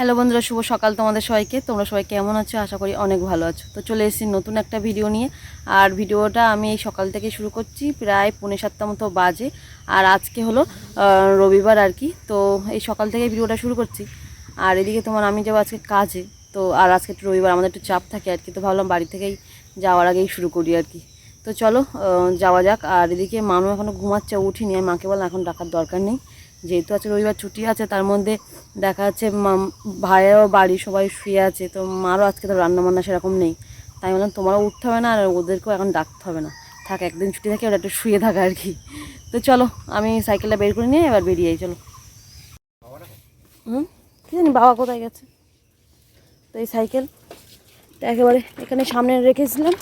Hello বন্ধুরা, শুভ সকাল তোমাদের সবাইকে। তোমরা সবাই কেমন আছো? আশা করি অনেক ভালো আছো। তো চলে এসেছি নতুন একটা ভিডিও নিয়ে। আর ভিডিওটা আমি এই সকাল থেকে শুরু করছি প্রায় পৌনে সাতটা মতো বাজে। আর আজকে হলো রবিবার আর কি। তো এই সকাল থেকে ভিডিওটা শুরু করছি। আর এদিকে তোমার আমি যাব আজকে কাজে। তো আর আজকে একটু রবিবার, আমাদের একটু চাপ থাকে আর কি। তো ভাবলাম বাড়ি থেকেই যাওয়ার আগেই শুরু করি আর কি। তো চলো যাওয়া যাক। আর এদিকে মানু এখনও ঘুমাচ্ছে উঠিনি। আমি মাকে বললাম, এখন ডাকার দরকার নেই। যেহেতু আছে রবিবার ছুটি আছে, তার মধ্যে দেখা যাচ্ছে ভাইয়াও বাড়ি সবাই শুয়ে আছে, তো মারও আজকে তো রান্না বান্না সেরকম নেই। তাই বললাম, তোমারও উঠতে হবে না আর ওদেরকেও এখন ডাকতে হবে না। থাক, একদিন ছুটি থাকে ওরা একটু শুয়ে থাকা আর কি। তো চলো, আমি সাইকেলটা বের করে নিয়ে এবার বেরিয়ে চলো। হুম? কি জানি বাবা কোথায় গেছে? তো এই সাইকেলটা একেবারে এখানে সামনে রেখেছিলাম।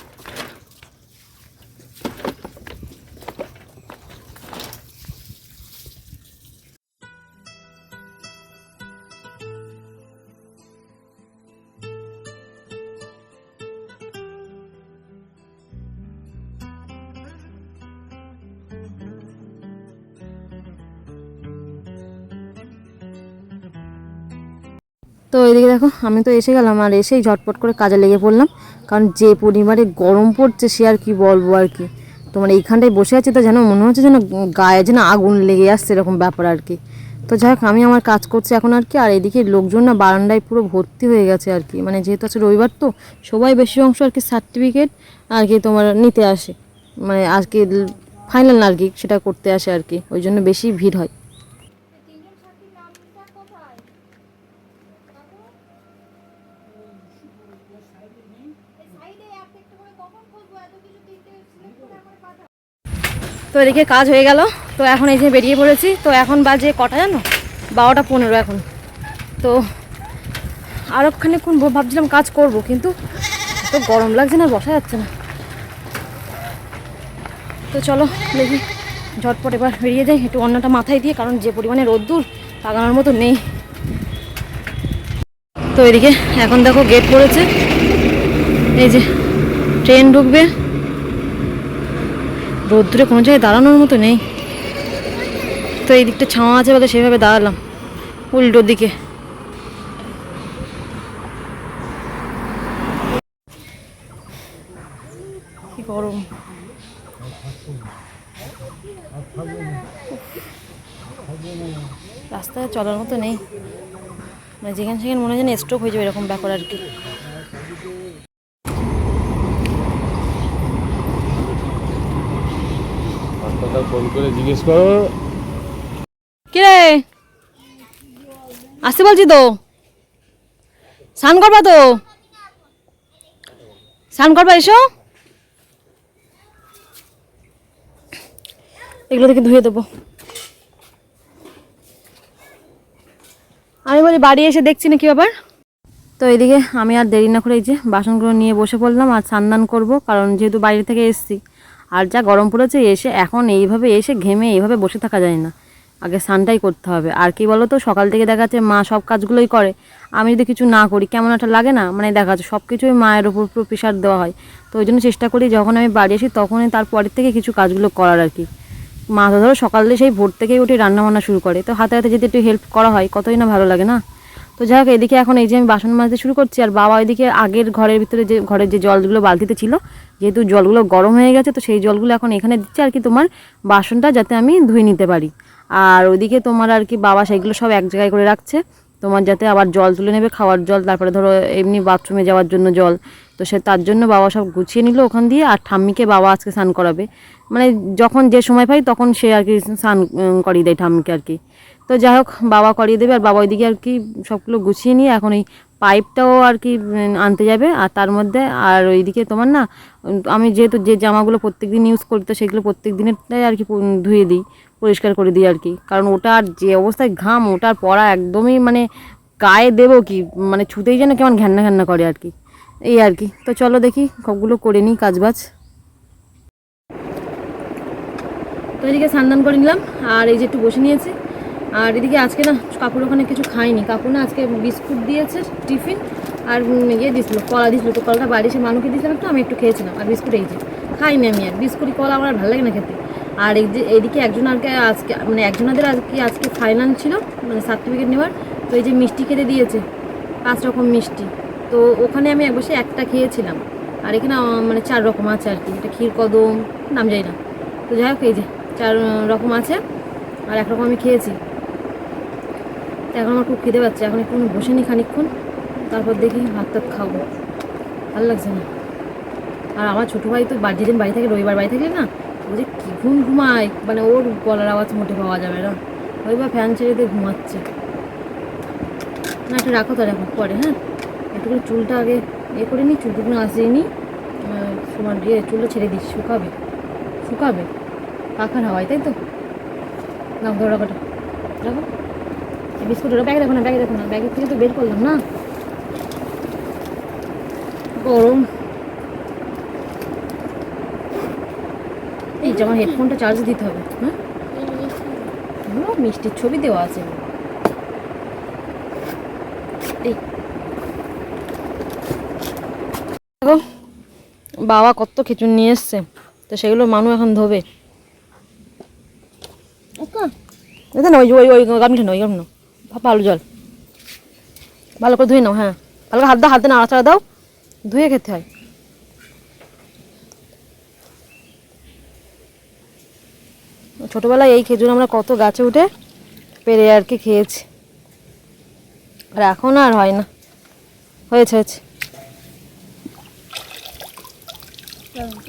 তো এদিকে দেখো, আমি তো এসে গেলাম আর এসেই ঝটপট করে কাজে লেগে পড়লাম। কারণ যে পরিমাণে গরম পড়ছে সে আর কি বলব আর কি। তোমার এইখানটায় বসে আছি তো যেন মনে হচ্ছে যেন গায়ে যেন আগুন লেগে আসছে এরকম ব্যাপার আর কি। তো যাই হোক, আমি আমার কাজ করছি এখন আর কি, আর এদিকে লোকজন না বারান্দায় পুরো ভর্তি হয়ে গেছে আর কি। মানে যেহেতু আছে রবিবার তো, সবাই বেশি অংশ আর কি সার্টিফিকেট আর কি তোমার নিতে আসে। মানে আজকে ফাইনাল আর কি, সেটা করতে আসে আর কি। ওই জন্য বেশি ভিড় হয়। তো এদিকে কাজ হয়ে গেল। তো এখন এই যে বেরিয়ে পড়েছি। তো এখন বাজে কটা জানো? বারোটা পনেরো এখন। তো খানিক্ষণ ভ- ভাবছিলাম কাজ করব, কিন্তু এত গরম লাগছে না, বসা যাচ্ছে না। তো চলো দেখি, ঝটপট এবার বেরিয়ে যাই। একটু অন্যটা মাথায় দিয়ে, কারণ যে পরিমাণে রোদ্দুর লাগানোর মতো নেই। তো এদিকে এখন দেখো গেট পড়েছে। এই যে ট্রেন ঢুকবে। রোদ্দুরে কোনো জায়গায় দাঁড়ানোর মতো নেই। তো এই দিকটা ছাওয়া আছে বলে সেভাবে দাঁড়ালাম, উল্টো দিকে। কি গরম। রাস্তায় চলার মতো নেই। মানে যেখানে সেখানে মনে হয় যেন স্ট্রোক হয়ে যাবে এরকম ব্যাপার আর কি। হাসপাতাল ফোন করে জিজ্ঞেস করো। কিরে আসতে বলছি তো। স্নান করবা তো? স্নান করবা এসো। এগুলো থেকে ধুয়ে দেবো। আমি বলি বাড়ি এসে দেখছি না কি ব্যাপার তো এদিকে আমি আর দেরি না করে এই যে বাসনগুলো নিয়ে বসে পড়লাম আর স্নান করব, কারণ যেহেতু বাইরে থেকে এসেছি। আর যা গরম পড়েছে এসে এখন এইভাবে এসে ঘেমে এইভাবে বসে থাকা যায় না। আগে স্নানটাই করতে হবে। আর কি বলো তো সকাল থেকে দেখা যাচ্ছে মা সব কাজগুলোই করে। আমি যদি কিছু না করি, কেমন একটা লাগে না? মানে দেখা যাচ্ছে সব কিছুই মায়ের ওপর পুরো প্রেশার দেওয়া হয়। তো ওই জন্য চেষ্টা করি যখন আমি বাড়ি আসি তখনই তারপরের থেকে কিছু কাজগুলো করার আর কি। মা ধরো সকালে সেই ভোর থেকেই উঠে রান্না বান্না শুরু করে। তো হাতে হাতে যদি একটু হেল্প করা হয়, কতই না ভালো লাগে না? তো যাই হোক, এদিকে এখন এই যে আমি বাসন মাজতে শুরু করছি, আর বাবা ওইদিকে আগের ঘরের ভিতরে যে ঘরের যে জলগুলো বালতিতে ছিল, যেহেতু জলগুলো গরম হয়ে গেছে, তো সেই জলগুলো এখন এখানে দিচ্ছে আর কি তোমার বাসনটা যাতে আমি ধুয়ে নিতে পারি। আর ওইদিকে তোমার আর কি বাবা সেগুলো সব এক জায়গায় করে রাখছে, তোমার যাতে আবার জল তুলে নেবে, খাওয়ার জল, তারপরে ধরো এমনি বাথরুমে যাওয়ার জন্য জল। তো সে তার জন্য বাবা সব গুছিয়ে নিল ওখান দিয়ে, আর ঠাম্মিকে বাবা আজকে স্নান করাবে। মানে যখন যে সময় পাই তখন সে আর কি স্নান করিয়ে দেয় ঠাম্মিকে আর কি। তো যাই হোক, বাবা করিয়ে দেবে আর বাবা ওইদিকে আর কি সবগুলো গুছিয়ে নিয়ে এখন এই পাইপটাও আর কি আনতে যাবে। আর তার মধ্যে আর ওইদিকে তোমার না, আমি যেহেতু যে জামাগুলো প্রত্যেক দিন ইউজ করি, তো সেগুলো প্রত্যেক দিনেরটাই আর কি ধুয়ে দিই, পরিষ্কার করে দিই আর কি। কারণ ওটার যে অবস্থায় ঘাম, ওটার পরা একদমই মানে গায়ে দেবো কি মানে ছুতেই যেন কেমন ঘ্যান্না ঘ্যান্না করে আর কি। এই আর কি। তো চলো দেখি, সবগুলো করে নিই কাজবাজ। তো এদিকে স্নান করে নিলাম, আর এই যে একটু বসে নিয়েছি। আর এদিকে আজকে না কাকুর ওখানে কিছু খাইনি। কাকু না আজকে বিস্কুট দিয়েছে, টিফিন আর ইয়ে দিয়েছিল কলা দিয়েছিল তো কলাটা বাড়ি সে মানুষকে দিয়েছিলাম একটু, আমি একটু খেয়েছিলাম। আর বিস্কুট এই যে, খাইনি আমি আর। বিস্কুট কলা আমার ভালো লাগে না খেতে। আর এই যে, এইদিকে একজন আজকে আজকে মানে একজনাদের আজকে আজকে ফাইনাল ছিল মানে সার্টিফিকেট নেওয়ার। তো এই যে মিষ্টি খেতে দিয়েছে, পাঁচ রকম মিষ্টি। তো ওখানে আমি এক বসে একটা খেয়েছিলাম। আর এখানে মানে চার রকম আছে আর কি। এটা ক্ষীর কদম, নাম যাই না। তো যাই হোক, এই যে, চার রকম আছে। আর এক রকম আমি খেয়েছি। এখন আমার খুব খিদে পাচ্ছে, এখন একটু বসে নি খানিক্ষণ তারপর দেখি ভাত টাত খাব। ভালো লাগছে না। আর আমার ছোটো ভাই তো যেদিন বাড়ি থাকে, রবিবার বাড়ি থাকলে না, ও যে কি ঘুম ঘুমায় মানে ওর গলার আওয়াজ মোটে পাওয়া যাবে না। রবিবার ফ্যান ছেড়ে দিয়ে ঘুমাচ্ছে। না, একটু রাখো তো এখন, পরে হ্যাঁ? একটু করে চুলটা আগে এ করে নিই চুলটুকুনো আসিয়ে নিই তোমার ইয়ে চুলটা ছেড়ে দিস শুকাবে। শুকাবে। পাখার হাওয়ায়, তাই তো? না ধরো, রাখো রাখো। এই বিস্কুটের ব্যাগে দেখো না ব্যাগে দেখো না ব্যাগের থেকে তো বের করলাম না। গরম। এই যে আমার হেডফোনটা চার্জ দিতে হবে হ্যাঁ? মিষ্টির ছবি দেওয়া আছে। এই। বাবা কত খিচুড়ি নিয়ে এসছে তো সেগুলো মানু এখন ধোবে। না ওই ওই ওই গামলিটা না ওই গামলা ভালো জল। ভালো করে ধুয়ে নাও হ্যাঁ। ভালো করে হাত দাও, হাত হাতে নাড়াচাড়া দাও। ধুয়ে খেতে হয়। ছোটোবেলায় এই খেজুর আমরা কত গাছে উঠে পেরে আর কি খেয়েছি। আর এখন আর হয় না। হয়েছে হয়েছে।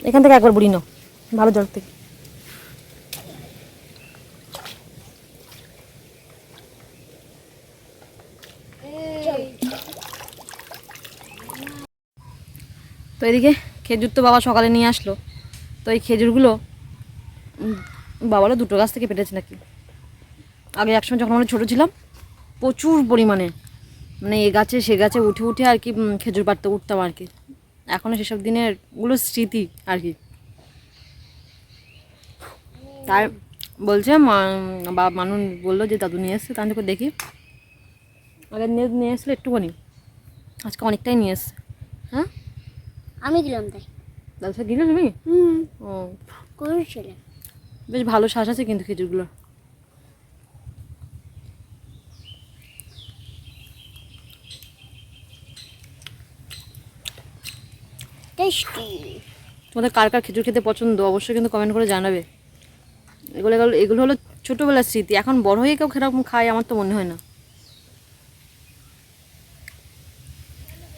এখান থেকে একবার বুড়ি নাও, ভালো জল থেকে। তো এদিকে খেজুর তো বাবা সকালে নিয়ে আসলো। তো এই খেজুরগুলো বাবারও দুটো গাছ থেকে পেটেছে নাকি? আগে একসময় যখন আমরা ছোটো ছিলাম, প্রচুর পরিমাণে মানে এ গাছে সে গাছে উঠে উঠে আর কি খেজুর পাড়তে উঠতাম আর কি। এখনও সেসব দিনেরগুলো স্মৃতি আর কি। তার বলছে বা মানুষ বলল যে, দাদু নিয়ে এসছে তাহলে দেখি। আগে নিয়ে নিয়ে এসলো একটুখানি, আজকে অনেকটাই নিয়ে এসছে। হ্যাঁ? আমি দিলাম তাই। দাদু সাথে দিলে তুমি? হুম। ও। করেছিলাম বেশ ভালো শ্বাস আছে কিন্তু খেজুরগুলো। টেস্টি। তোমাদের কার কার খেজুর খেতে পছন্দ অবশ্যই কিন্তু কমেন্ট করে জানাবে। এগুলো এগুলো এগুলো হলো ছোটোবেলার স্মৃতি। এখন বড় হয়ে কেউ সেরকম খায় আমার তো মনে হয় না।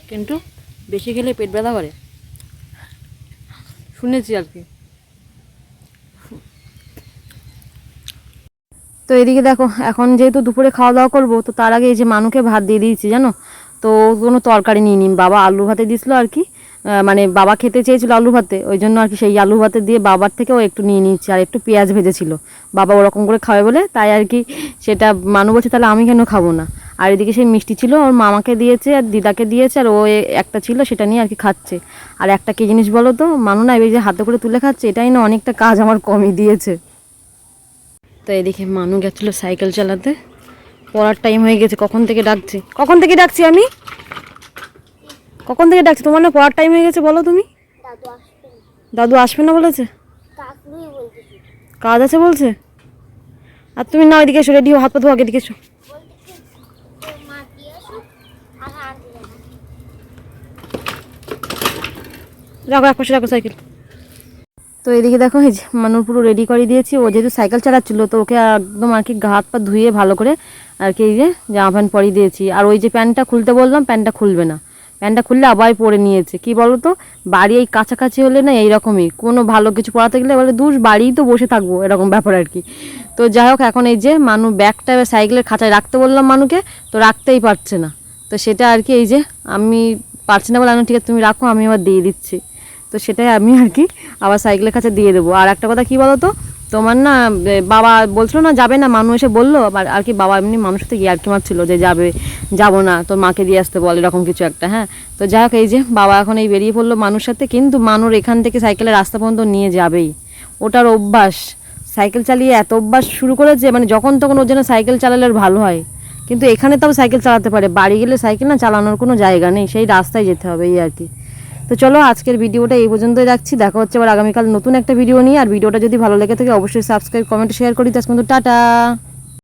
কিন্তু বেশি খেলে পেট ব্যথা করে। শুনেছি আর কি। তো এদিকে দেখো, এখন যেহেতু দুপুরে খাওয়া দাওয়া করব, তো তার আগে এই যে মানুকে ভাত দিয়ে দিয়েছি, জানো? তো কোনো তরকারি নিয়ে নিন, বাবা আলু ভাতে দিয়েছিল আর কি। মানে বাবা খেতে চেয়েছিল আলু ভাতে, ওই জন্য আর কি সেই আলু ভাতে দিয়ে বাবার থেকেও একটু নিয়ে নিচ্ছি আর একটু পেঁয়াজ ভেজেছিল। বাবা ওরকম করে খাবে বলে, তাই আর কি সেটা, মানু বলছে, তাহলে আমি কেন খাব না? আর এদিকে সেই মিষ্টি ছিল ওর মামাকে দিয়েছে আর দিদাকে দিয়েছে আর ও একটা ছিল সেটা নিয়ে আর কি খাচ্ছে। আর একটা কি জিনিস বলো তো? মানু না এই যে হাতে করে তুলে খাচ্ছে এটাই না অনেকটা কাজ আমার কমই দিয়েছে। তো এদিকে মানু গেছিল সাইকেল চালাতে। পড়ার টাইম হয়ে গেছে কখন থেকে ডাকছে? কখন থেকে ডাকছি আমি? কখন থেকে ডাকছি? তোমার না পড়ার টাইম হয়ে গেছে বলো তুমি? দাদু আসবে না। বলেছে? কাজ আছে বলছে? আর তুমি না ওইদিকে এসো রেডি হাত পা ধোয়া এদিকে এসো বলতেছি তোর মা দিয়ে আসুক আর আনতে যাব রাখো এক পাশে রাখো সাইকেল। তো এদিকে দেখো, এই যে মানুর পুরো রেডি করে দিয়েছি। ও যেহেতু সাইকেল চালাচ্ছিল, তো ওকে একদম আর কি গা হাত পা ধুয়ে ভালো করে আর কি এই যে জামা প্যান্ট পরিয়ে দিয়েছি। আর ওই যে প্যান্টটা খুলতে বললাম, প্যান্টটা খুলবে না। প্যান্টটা খুললে আবার পরে নিয়েছে। কি বলো তো বাড়ি এই কাছাকাছি হলে না এইরকমই। কোনো ভালো কিছু পড়াতে গেলে বলে, দূর বাড়িই তো বসে থাকব, এরকম ব্যাপার আর কি। তো যাই হোক, এখন এই যে মানু ব্যাগটা সাইকেলের খাঁচায় রাখতে বললাম মানুকে, তো রাখতেই পারছে না। তো সেটা আর কি এই যে, আমি পারছি না বলে আমি ঠিক আছে, তুমি রাখো, আমি আবার দিয়ে দিচ্ছি। তো সেটাই আমি আর কি আবার সাইকেলের কাছে দিয়ে দেবো। আর একটা কথা কি বলো তো তোমার না বাবা বলছিল না যাবে না মানুষ এসে বলল, আবার আর কি বাবা এমনি মানুষ থেকে ইয়ার্কি মারছিল যে যাবে, যাব না, তোর মাকে দিয়ে আসতে বল, এরকম কিছু একটা হ্যাঁ? তো যাই হোক, এই যে বাবা এখন এই বেরিয়ে পড়ল মানুষ সাথে, কিন্তু মানুষ এখান থেকে সাইকেলের রাস্তা পর্যন্ত নিয়ে যাবেই। ওটার অভ্যাস। সাইকেল চালিয়ে এত অভ্যাস শুরু করেছে মানে যখন তখন ওর জন্য সাইকেল চালালে আর ভালো হয়। কিন্তু এখানে তাও সাইকেল চালাতে পারে, বাড়ি গেলে সাইকেল না চালানোর কোনো জায়গা নেই, সেই রাস্তায় যেতে হবে, এই আর কি। তো চলো আজকের ভিডিওটা এই পর্যন্তই রাখছি। দেখা হচ্ছে আবার আগামীকাল নতুন একটা ভিডিও নিয়ে। আর ভিডিওটা যদি ভালো লেগে থাকে, অবশ্যই সাবস্ক্রাইব কমেন্ট শেয়ার করি তার কিন্তু টাটা।